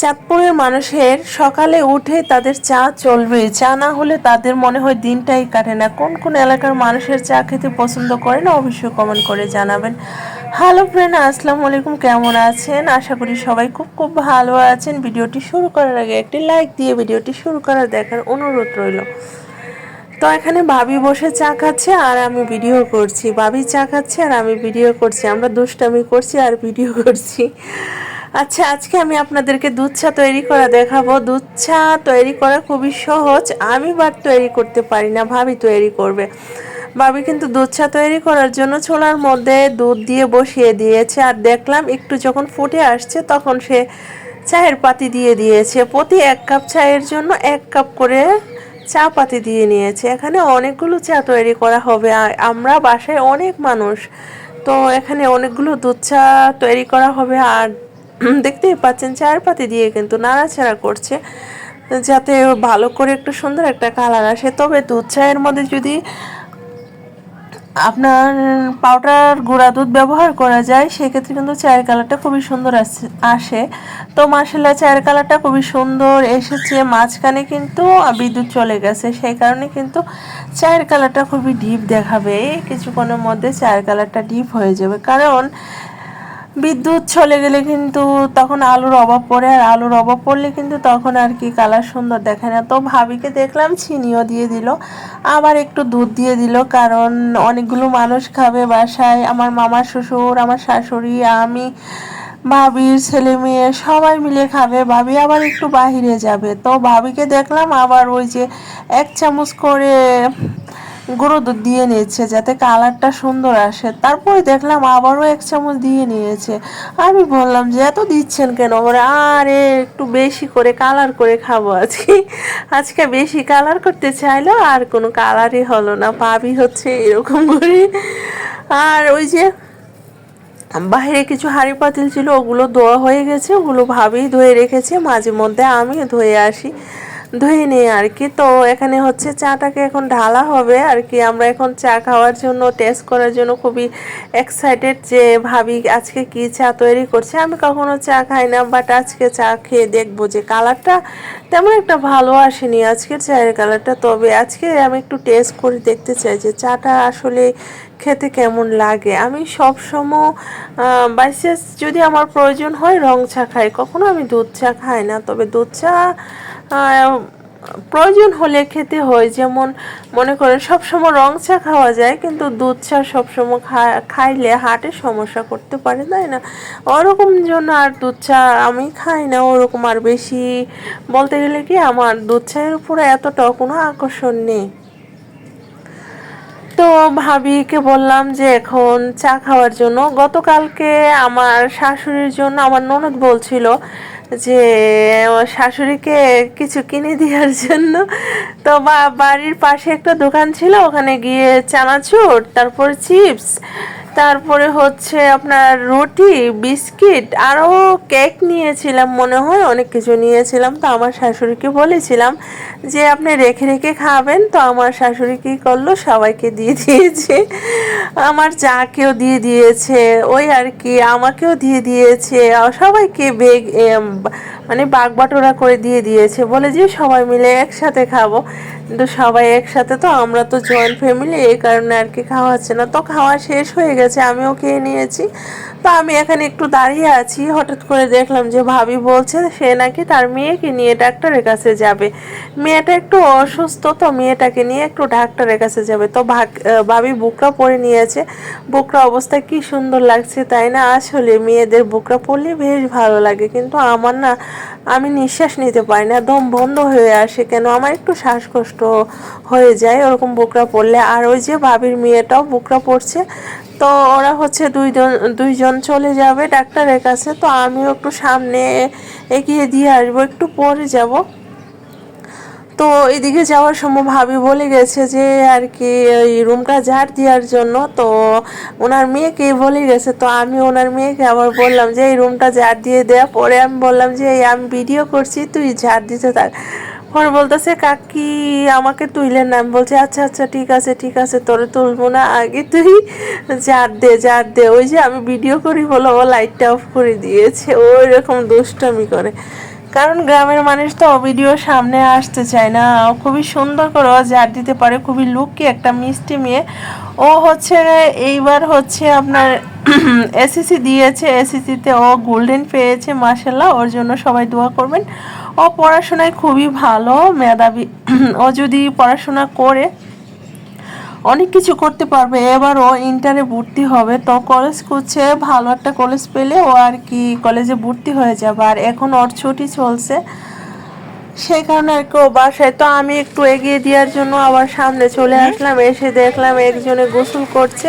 চাঁদপুরের মানুষের সকালে উঠে তাদের চা চলবে। চা না হলে তাদের মনে হয় দিনটাই কাটে না। কোন কোন এলাকার মানুষের চা খেতে পছন্দ করে না অবশ্যই কমেন্ট করে জানাবেন। হ্যালো ফ্রেন্ড আসসালামু আলাইকুম, কেমন আছেন? আশা করি সবাই খুব খুব ভালো আছেন। ভিডিওটি শুরু করার আগে একটি লাইক দিয়ে ভিডিওটি শুরু করার দেখার অনুরোধ রইল। তো এখানে ভাবি বসে চা খাচ্ছে আর আমি ভিডিও করছি। ভাবি চা খাচ্ছে আর আমি ভিডিও করছি। আমরা দুষ্টামি করছি আর ভিডিও করছি। আচ্ছা আজকে আমি আপনাদেরকে দুধ চা তৈরি করা দেখাবো। দুধ চা তৈরি করা খুবই সহজ। আমি বাট তৈরি করতে পারি না, ভাবি তৈরি করবে। ভাবি কিন্তু দুধ চা তৈরি করার জন্য ছোলার মধ্যে দুধ দিয়ে বসিয়ে দিয়েছে। আর দেখলাম একটু যখন ফুটে আসছে তখন সে চায়ের পাতি দিয়ে দিয়েছে। প্রতি এক কাপ চায়ের জন্য এক কাপ করে চা পাতি দিয়ে নিয়েছে। এখানে অনেকগুলো চা তৈরি করা হবে। আমরা বাসায় অনেক মানুষ। তো এখানে অনেকগুলো দুধ চা তৈরি করা হবে। আর দেখতেই পাচ্ছেন চায়ের পাতি দিয়ে কিন্তু নাড়াচাড়া করছে, যাতে ভালো করে একটু সুন্দর একটা কালার আসে। তবে দুধ চায়ের মধ্যে যদি আপনার পাউডার গুঁড়া দুধ ব্যবহার করা যায়, সেক্ষেত্রে কিন্তু চায়ের কালারটা খুবই সুন্দর আসে তো মাসাল্লাহ চায়ের কালারটা খুবই সুন্দর এসেছে। মাঝখানে কিন্তু বিদ্যুৎ চলে গেছে, সেই কারণে কিন্তু চায়ের কালারটা খুবই ডিপ দেখাবে। কিছুক্ষণের মধ্যে চায়ের কালারটা ডিপ হয়ে যাবে। কারণ বিদ্যুৎ চলে গেলে কিন্তু তখন আলুর অভাব পড়ে, আর আলুর অভাব পড়লে কিন্তু তখন আর কি কালার সুন্দর দেখে না। তো ভাবিকে দেখলাম চিনিও দিয়ে দিল, আবার একটু দুধ দিয়ে দিল, কারণ অনেকগুলো মানুষ খাবে বাসায়। আমার মামার শ্বশুর, আমার শাশুড়ি, আমি, ভাবির ছেলে মেয়ে সবাই মিলে খাবে। ভাবি আবার একটু বাহিরে যাবে। তো ভাবিকে দেখলাম আবার ওই যে এক চামচ করে গুঁড়ো দুধ দিয়ে নিয়েছে যাতে কালারটা সুন্দর আসে। তারপরে দেখলাম আবারও এক চামচ দিয়ে নিয়েছে। আমি বললাম যে, এত দিচ্ছেন কেন? বলে, আরে, একটু বেশি করে কালার করে খাব আজকে। আজকে বেশি কালার করতে চাইলো, আর কোনো কালারই হলো না। পাবি হচ্ছে এরকম করে। আর ওই যে বাইরে কিছু হাঁড়ি পাতিল ছিল, ওগুলো ধোয়া হয়ে গেছে, ওগুলো ভাবেই ধুয়ে রেখেছে। মাঝে মধ্যে আমি ধুয়ে আসি। ধুয়ে নিই আর কি। তো এখানে হচ্ছে চাটাকে এখন ঢালা হবে আর কি। আমরা এখন চা খাওয়ার জন্য টেস্ট করার জন্য খুবই এক্সাইটেড যে ভাবি আজকে কি চা তৈরি করছে। আমি কখনো চা খাই না বাট আজকে চা খেয়ে দেখব যে কালারটা তেমন একটা ভালো আসেনি আজকের চায়ের কালারটা তবে আজকে আমি একটু টেস্ট করে দেখতে চাই যে চাটা আসলে খেতে কেমন লাগে। আমি সব সময় বাইসেস যদি আমার প্রয়োজন হয় রং চা খাই। কখনো আমি দুধ চা খাই না, তবে দুধ চা প্রয়োজন হলে খেতে হয়। যেমন মনে করেন, সবসময় রং চা খাওয়া যায়, কিন্তু দুধ চা সবসময় খাইলে হার্টে সমস্যা করতে পারে, তাই না? ওরকম জন্য আর দুধ চা আমি খাই না, ওরকম আর বেশি বলতে গেলে কি, আমার দুধ চায়ের উপরে এতটা কোনো আকর্ষণ নেই। তো ভাবিকে বললাম যে, এখন চা খাওয়ার জন্য। গতকালকে আমার শাশুড়ির জন্য আমার ননদ বলছিল যে শাশুড়িকে কিছু কিনে দেওয়ার জন্য। তো বাড়ির পাশে একটা দোকান ছিল, ওখানে গিয়ে চানাচুর, তারপর চিপস তারপরে হচ্ছে আপনার রুটি, বিস্কিট, আরও কেক নিয়েছিলাম মনে হয়, অনেক কিছু নিয়েছিলাম। তো আমার শাশুড়িকে বলেছিলাম যে, আপনি রেখে রেখে খাবেন। তো আমার শাশুড়ি কী করল? সবাইকে দিয়ে দিয়েছে। আমার চাকেও দিয়ে দিয়েছে, ওই আর কি, আমাকেও দিয়ে দিয়েছে। সবাইকে বেগ মানে বাগ বাটোরা করে দিয়ে দিয়েছে। বলে যে, সবাই মিলে একসাথে খাব। কিন্তু সবাই একসাথে, তো আমরা তো জয়েন্ট ফ্যামিলি এই কারণে আর কি খাওয়া হচ্ছে না। তো খাওয়া শেষ হয়ে গেছে। আমিও খেয়ে নিয়েছি। তো আমি এখানে একটু দাঁড়িয়ে আছি, হঠাৎ করে দেখলাম যে ভাবি বলছে সে নাকি তার মেয়েকে নিয়ে ডাক্তারের কাছে যাবে। মেয়েটা একটু অসুস্থ, তো মেয়েটাকে নিয়ে একটু ডাক্তারের কাছে যাবে। তো ভাবি বুকরা পরে নিয়েছে। বুকরা অবস্থা কি সুন্দর লাগছে, তাই না? আসলে মেয়েদের বুকরা পরলে বেশ ভালো লাগে, কিন্তু আমার না, আমি নিঃশ্বাস নিতে পারি না, দম বন্ধ হয়ে আসে কেন? আমার একটু শ্বাসকষ্ট হয়ে যায়, ওরকম বুকরা পড়লে আর ওই যে ভাবির মেয়েটাও বুকরা পড়ছে তো ওরা হচ্ছে দুইজন দুইজন চলে যাবে ডাক্তারের কাছে। তো আমিও একটু সামনে এগিয়ে দিয়ে আসব, একটু পরে যাব। তো এদিকে যাওয়ার সময় ভাবি বলে গেছে যে আর কি ওই রুমটা ঝাড় দেওয়ার জন্য। তো ওনার মেয়েকে বলে গেছে, তো আমি ওনার মেয়েকে আবার বললাম যে, এই রুমটা ঝাড় দিয়ে দেওয়া পরে আমি বললাম যে আমি ভিডিও করছি, তুই ঝাড় দিতে থাক। পরে বলতেছে, কাকি, আমাকে তুইলেন না। বলছি আচ্ছা আচ্ছা ঠিক আছে ঠিক আছে, তোরে তুলবো না। আগে তুই ঝাড় দে ঝাড় দে। ওই যে আমি ভিডিও করি বলো ও লাইটটা অফ করে দিয়েছে। ওই রকম দুষ্টামি করে। কারণ গ্রামের মানুষ তো ভিডিও সামনে আসতে চায় না। খুবই সুন্দর করে ও ঝাড় দিতে পারে, খুবই লুকি একটা মিষ্টি মেয়ে। ও হচ্ছে এইবার হচ্ছে আপনার এসএসসি দিয়েছে। এসএসসিতে ও গোল্ডেন পেয়েছে মাসাল্লাহ ওর জন্য সবাই দোয়া করবেন। ও পড়াশোনায় খুবই ভালো মেধাবী। ও যদি পড়াশোনা করে অনেক কিছু করতে পারবে এবার ও ইন্টারে ভর্তি হবে তো কলেজ করছে ভালো একটা কলেজ পেলে ও আর কি কলেজে ভর্তি হয়ে যাবে। আর এখন ওর ছুটি চলছে সেই কারণে আর কি ও বাসায়। তো আমি একটু এগিয়ে দেওয়ার জন্য আবার সামনে চলে আসলাম এসে দেখলাম একজনে গোসল করছে।